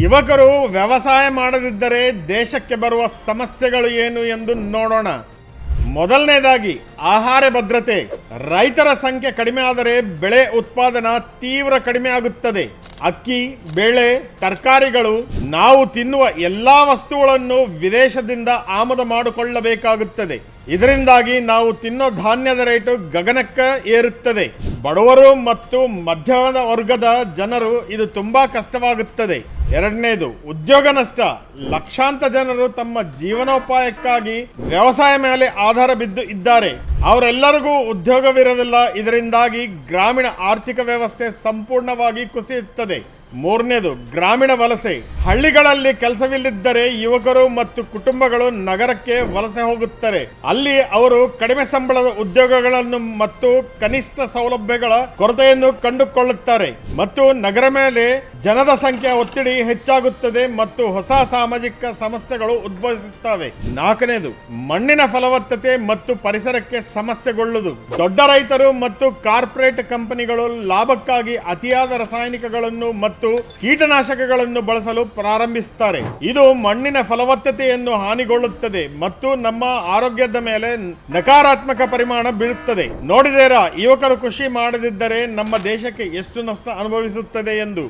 ಯುವಕರು ವ್ಯವಸಾಯ ಮಾಡದಿದ್ದರೆ ದೇಶಕ್ಕೆ ಬರುವ ಸಮಸ್ಯೆಗಳು ಏನು ಎಂದು ನೋಡೋಣ. ಮೊದಲನೇದಾಗಿ, ಆಹಾರ ಭದ್ರತೆ. ರೈತರ ಸಂಖ್ಯೆ ಕಡಿಮೆ ಆದರೆ ಬೆಳೆ ಉತ್ಪಾದನಾ ತೀವ್ರ ಕಡಿಮೆ ಆಗುತ್ತದೆ. ಅಕ್ಕಿ, ಬೇಳೆ, ತರಕಾರಿಗಳು ನಾವು ತಿನ್ನುವ ಎಲ್ಲಾ ವಸ್ತುಗಳನ್ನು ವಿದೇಶದಿಂದ ಆಮದು ಮಾಡಿಕೊಳ್ಳಬೇಕಾಗುತ್ತದೆ. ಇದರಿಂದಾಗಿ ನಾವು ತಿನ್ನೋ ಧಾನ್ಯದ ರೇಟು ಗಗನಕ್ಕೆ ಏರುತ್ತದೆ. ಬಡವರು ಮತ್ತು ಮಧ್ಯಮ ವರ್ಗದ ಜನರು ಇದು ತುಂಬಾ ಕಷ್ಟವಾಗುತ್ತದೆ. ಎರಡನೇದು, ಉದ್ಯೋಗ ನಷ್ಟ. ಲಕ್ಷಾಂತ ಜನರು ತಮ್ಮ ಜೀವನೋಪಾಯಕ್ಕಾಗಿ ವ್ಯವಸಾಯ ಮೇಲೆ ಆಧಾರ ಬಿದ್ದು ಇದ್ದಾರೆ. ಅವರೆಲ್ಲರಿಗೂ ಉದ್ಯೋಗವಿರೋದಿಲ್ಲ ಇದರಿಂದಾಗಿ ಗ್ರಾಮೀಣ ಆರ್ಥಿಕ ವ್ಯವಸ್ಥೆ ಸಂಪೂರ್ಣವಾಗಿ ಕುಸಿಯುತ್ತದೆ. দেয় ಮೂರನೇದು, ಗ್ರಾಮೀಣ ವಲಸೆ. ಹಳ್ಳಿಗಳಲ್ಲಿ ಕೆಲಸವಿಲ್ಲದಿದ್ದರೆ ಯುವಕರು ಮತ್ತು ಕುಟುಂಬಗಳು ನಗರಕ್ಕೆ ವಲಸೆ ಹೋಗುತ್ತಾರೆ. ಅಲ್ಲಿ ಅವರು ಕಡಿಮೆ ಸಂಬಳದ ಉದ್ಯೋಗಗಳನ್ನು ಮತ್ತು ಕನಿಷ್ಠ ಸೌಲಭ್ಯಗಳ ಕೊರತೆಯನ್ನು ಕಂಡುಕೊಳ್ಳುತ್ತಾರೆ. ಮತ್ತು ನಗರ ಮೇಲೆ ಜನದ ಸಂಖ್ಯೆ ಒತ್ತಿಡಿ ಹೆಚ್ಚಾಗುತ್ತದೆ ಮತ್ತು ಹೊಸ ಸಾಮಾಜಿಕ ಸಮಸ್ಯೆಗಳು ಉದ್ಭವಿಸುತ್ತವೆ. ನಾಲ್ಕನೇದು, ಮಣ್ಣಿನ ಫಲವತ್ತತೆ ಮತ್ತು ಪರಿಸರಕ್ಕೆ ಸಮಸ್ಯೆಗೊಳ್ಳುವುದು. ದೊಡ್ಡ ರೈತರು ಮತ್ತು ಕಾರ್ಪೊರೇಟ್ ಕಂಪನಿಗಳು ಲಾಭಕ್ಕಾಗಿ ಅತಿಯಾದ ರಾಸಾಯನಿಕಗಳನ್ನು ಮತ್ತು ಕೀಟನಾಶಕಗಳನ್ನು ಬಳಸಲು ಪ್ರಾರಂಭಿಸುತ್ತಾರೆ. ಇದು ಮಣ್ಣಿನ ಫಲವತ್ತತೆಯನ್ನು ಹಾನಿಗೊಳ್ಳುತ್ತದೆ ಮತ್ತು ನಮ್ಮ ಆರೋಗ್ಯದ ಮೇಲೆ ನಕಾರಾತ್ಮಕ ಪರಿಮಾಣ ಬೀಳುತ್ತದೆ. ನೋಡಿದೇರ, ಯುವಕರು ಕೃಷಿ ಮಾಡದಿದ್ದರೆ ನಮ್ಮ ದೇಶಕ್ಕೆ ಎಷ್ಟು ನಷ್ಟ ಅನುಭವಿಸುತ್ತದೆ ಎಂದು.